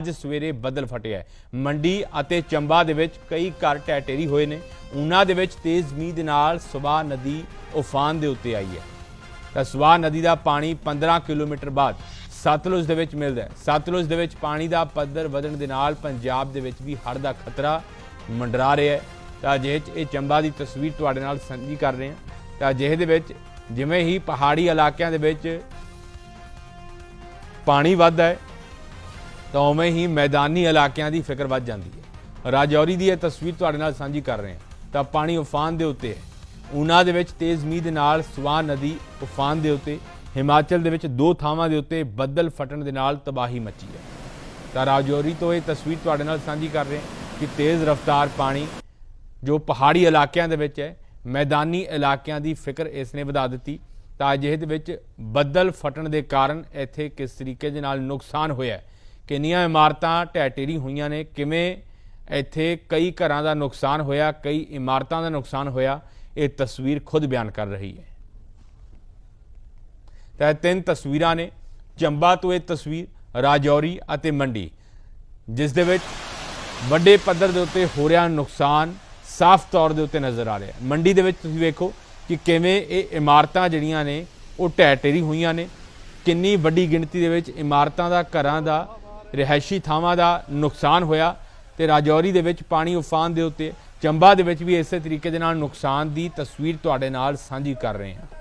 ਅੱਜ ਸਵੇਰੇ ਬੱਦਲ ਫਟਿਆ ਮੰਡੀ ਅਤੇ ਚੰਬਾ ਦੇ ਵਿੱਚ ਕਈ ਘਰ ਢਹਿ ਢੇਰੀ ਹੋਏ ਨੇ। ਉਹਨਾਂ ਦੇ ਵਿੱਚ ਤੇਜ਼ ਮੀਂਹ ਦੇ ਨਾਲ ਸਵਾ ਨਦੀ ਉਫਾਨ ਦੇ ਉੱਤੇ ਆਈ ਹੈ। ਤਾਂ ਸਵਾ ਨਦੀ ਦਾ ਪਾਣੀ 15 ਕਿਲੋਮੀਟਰ ਬਾਅਦ ਸਤਲੁਜ ਦੇ ਵਿੱਚ ਮਿਲਦਾ ਹੈ। ਸਤਲੁਜ ਦੇ ਵਿੱਚ ਪਾਣੀ ਦਾ ਪੱਧਰ ਵਧਣ ਦੇ ਨਾਲ ਪੰਜਾਬ ਦੇ ਵਿੱਚ ਵੀ ਹੜ੍ਹ ਦਾ ਖਤਰਾ ਮੰਡਰਾ ਰਿਹਾ ਹੈ। ਤਾਂ ਅਜਿਹੇ 'ਚ ਇਹ ਚੰਬਾ ਦੀ ਤਸਵੀਰ ਤੁਹਾਡੇ ਨਾਲ ਸਾਂਝੀ ਕਰ ਰਹੇ ਹਾਂ। ਤਾਂ ਅਜਿਹੇ ਦੇ ਵਿੱਚ ਜਿਵੇਂ ਹੀ ਪਹਾੜੀ ਇਲਾਕਿਆਂ ਦੇ ਵਿੱਚ ਪਾਣੀ ਵੱਧਦਾ ਹੈ ਤਾਂ ਉਵੇਂ ਹੀ ਮੈਦਾਨੀ ਇਲਾਕਿਆਂ ਦੀ ਫਿਕਰ ਵੱਧ ਜਾਂਦੀ ਹੈ। ਰਾਜੌਰੀ ਦੀ ਇਹ ਤਸਵੀਰ ਤੁਹਾਡੇ ਨਾਲ ਸਾਂਝੀ ਕਰ ਰਹੇ ਹਾਂ। ਤਾਂ ਪਾਣੀ ਉਫਾਨ ਦੇ ਉੱਤੇ ਹੈ। ਉਨਾ ਦੇ ਵਿੱਚ ਤੇਜ਼ ਮੀਂਹ ਦੇ ਨਾਲ ਸਵਾਨ ਨਦੀ ਉਫਾਨ ਦੇ ਉੱਤੇ, ਹਿਮਾਚਲ ਦੇ ਵਿੱਚ ਦੋ ਥਾਵਾਂ ਦੇ ਉੱਤੇ ਬੱਦਲ ਫਟਣ ਦੇ ਨਾਲ ਤਬਾਹੀ ਮੱਚੀ ਹੈ। ਤਾਂ ਰਾਜੌਰੀ ਤੋਂ ਇਹ ਤਸਵੀਰ ਤੁਹਾਡੇ ਨਾਲ ਸਾਂਝੀ ਕਰ ਰਹੇ ਹਾਂ ਕਿ ਤੇਜ਼ ਰਫ਼ਤਾਰ ਪਾਣੀ ਜੋ ਪਹਾੜੀ ਇਲਾਕਿਆਂ ਦੇ ਵਿੱਚ ਹੈ, ਮੈਦਾਨੀ ਇਲਾਕਿਆਂ ਦੀ ਫਿਕਰ ਇਸ ਨੇ ਵਧਾ ਦਿੱਤੀ। ਤਾਂ ਅਜਿਹੇ ਦੇ ਵਿੱਚ ਬੱਦਲ ਫਟਣ ਦੇ ਕਾਰਨ ਇੱਥੇ ਕਿਸ ਤਰੀਕੇ ਦੇ ਨਾਲ ਨੁਕਸਾਨ ਹੋਇਆ ਹੈ ਕਿੰਨੀਆਂ ਇਮਾਰਤਾਂ ਢਹਿ ਢੇਰੀ ਹੋਈਆਂ ਨੇ, ਕਿਵੇਂ ਇੱਥੇ ਕਈ ਘਰਾਂ ਦਾ ਨੁਕਸਾਨ ਹੋਇਆ, ਕਈ ਇਮਾਰਤਾਂ ਦਾ ਨੁਕਸਾਨ ਹੋਇਆ, ਇਹ ਤਸਵੀਰ ਖੁਦ ਬਿਆਨ ਕਰ ਰਹੀ ਹੈ। ਤਾਂ ਇਹ ਤਿੰਨ ਤਸਵੀਰਾਂ ਨੇ, ਚੰਬਾ ਤੋਂ ਇਹ ਤਸਵੀਰ, ਰਾਜੌਰੀ ਅਤੇ ਮੰਡੀ, ਜਿਸ ਦੇ ਵਿੱਚ ਵੱਡੇ ਪੱਧਰ ਦੇ ਉੱਤੇ ਹੋ ਰਿਹਾ ਨੁਕਸਾਨ ਸਾਫ਼ ਤੌਰ ਦੇ ਉੱਤੇ ਨਜ਼ਰ ਆ ਰਿਹਾ। ਮੰਡੀ ਦੇ ਵਿੱਚ ਤੁਸੀਂ ਵੇਖੋ ਕਿ ਕਿਵੇਂ ਇਹ ਇਮਾਰਤਾਂ ਜਿਹੜੀਆਂ ਨੇ, ਉਹ ਢਹਿ ਢੇਰੀ ਹੋਈਆਂ ਨੇ, ਕਿੰਨੀ ਵੱਡੀ ਗਿਣਤੀ ਦੇ ਵਿੱਚ ਇਮਾਰਤਾਂ ਦਾ, ਘਰਾਂ ਦਾ ਰਿਹਾਇਸ਼ੀ ਥਾਵਾਂ ਦਾ ਨੁਕਸਾਨ ਹੋਇਆ ਤੇ ਰਾਜੌਰੀ ਦੇ ਵਿੱਚ ਪਾਣੀ ਉਫਾਨ ਦੇ ਉੱਤੇ, ਚੰਬਾ ਦੇ ਵਿੱਚ ਵੀ ਇਸੇ ਤਰੀਕੇ ਦੇ ਨਾਲ ਨੁਕਸਾਨ ਦੀ ਤਸਵੀਰ ਤੁਹਾਡੇ ਨਾਲ ਸਾਂਝੀ ਕਰ ਰਹੇ ਹਾਂ।